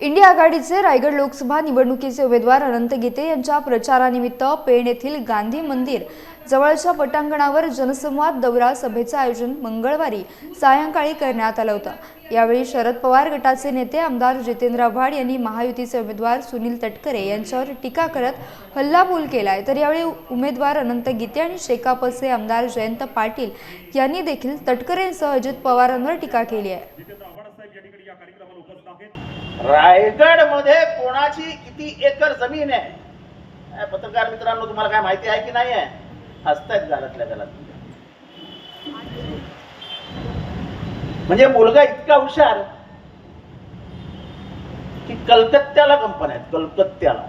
India आघाडीचे रायगड लोकसभा निवडणुकीचे उमेदवार अनंत गीते यांच्या प्रचारानिमित्त पेण येथील गांधी मंदिर जवळच्या पटांगणावर जनसंवाद दौरा सभेचं आयोजन मंगळवारी सायंकाळी करण्यात आलं होतं. यावेळी शरद पवार गटाचे नेते आमदार जितेंद्र आव्हाड यांनी महायुतीचे उमेदवार सुनील तटकरे यांच्यावर टीका करत हल्लाबोल केलाय. तर यावेळी उमेदवार अनंत गीते आणि शेकापचे आमदार जयंत पाटील यांनी देखील तटकरेंसह अजित पवारांवर टीका केली आहे. रायगडमध्ये कोणाची किती एकर जमीन आहे? पत्रकार मित्रांनो तुम्हाला काय माहिती आहे की नाही आहे? हसतायत घालतल्या घालत म्हणजे मुलगा इतका हुशार की कलकत्त्याला कंपन्या आहेत कलकत्त्याला.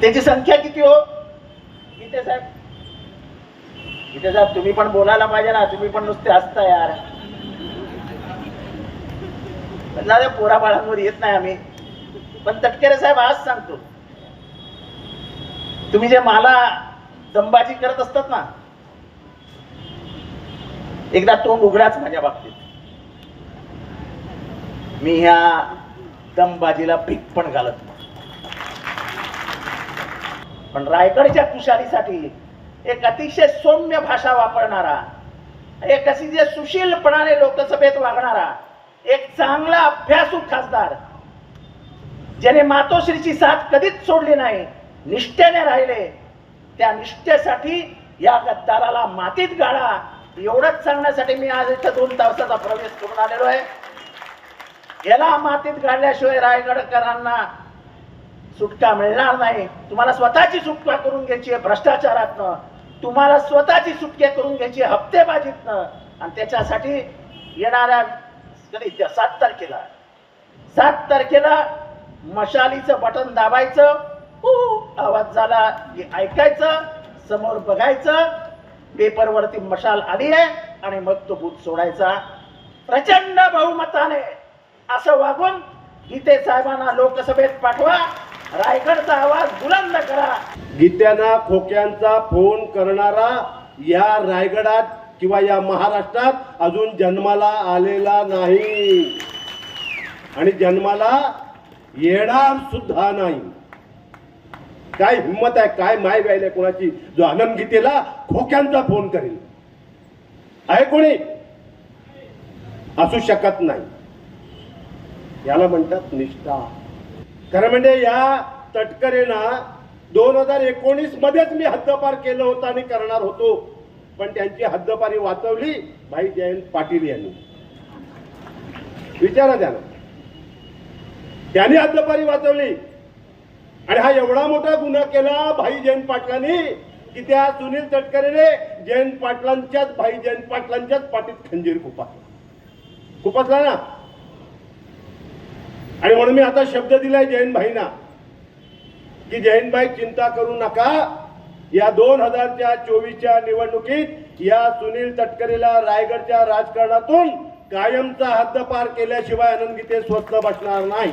त्याची संख्या किती हो? गीते साहेब गीते साहेब तुम्ही पण बोलायला पाहिजे ना तुम्ही पण नुसते हसता यार. जाऊ पोरा बाळांवर येत नाही आम्ही. पण तटकरे साहेब आज सांगतो. तुम्ही जे मला दंबाजी करत असतात ना एकदा तोंड उघडाच माझ्या बाबतीत. मी ह्या दमबाजीला भीक पण घालत नाही. पण रायगडच्या तुषारीसाठी एक अतिशय सौम्य भाषा वापरणारा एक अशी जे सुशीलपणाने लोकसभेत वागणारा एक चांगला अभ्यासू खासदार ज्याने मातोश्रीची साथ कधीच सोडली नाही निष्ठेने राहिले त्या निष्ठेसाठी या गद्दाराला मातीत गाळा एवढंच सांगण्यासाठी मी आज इथं दोन तासाचा प्रवेश करून आलेलो आहे. याला मातीत गाडल्याशिवाय रायगडकरांना सुटका मिळणार नाही. तुम्हाला स्वतःची सुटका करून घ्यायची आहे भ्रष्टाचारातनं. तुम्हाला स्वतःची सुटके करून घ्यायची हप्तेबाजीतनं. आणि त्याच्यासाठी येणाऱ्या त्या सात तारखेला. सात तारखेला मशालीचं बटन दाबायचं. आवाज झाला की ऐकायचं समोर बघायचं. पेपरवरती मशाल आली आहे आणि मग तो बूथ सोडायचा. प्रचंड बहुमताने असं वागून गीते साहेबांना लोकसभेत पाठवा. रायगडचा आवाज बुलंद करा. गीत्यांना खोक्यांचा फोन करणारा या रायगडात किंवा या महाराष्ट्रात अजून जन्माला आलेला नाही. आणि जन्माला येणार सुद्धा नाही. काय हिंमत आहे काय माय व्हायला कोणाची? जो आनंद गीतेला खोक्यांचा फोन करेल. आहे कोणी? असू शकत नाही. याला म्हणतात निष्ठा. खरं म्हणजे या तटकरेना दोन हजार एकोणीस मध्येच मी हद्दपार केलं होतं आणि करणार होतो. पण त्यांची हद्दपारी वाचवली भाई जयंत पाटील यांनी. विचारा त्यांना त्यांनी हद्दपारी वाचवली. आणि हा एवढा मोठा गुन्हा केला भाई जयंत पाटलांनी की त्या सुनील तटकरेने जयंत पाटलांच्याच भाई जयंत पाटलांच्याच पाठीत खंजीर खुपासला खुपासला ना? आणि म्हणून मी आता शब्द दिलाय जयंत भाईना की जयंतभाई चिंता करू नका या दोन हजारच्या चोवीसच्या निवडणुकीत या सुनील तटकरेला रायगडच्या राजकारणातून कायमचा हद्दपार केल्याशिवाय आनंद गीते स्वस्त बसणार नाही.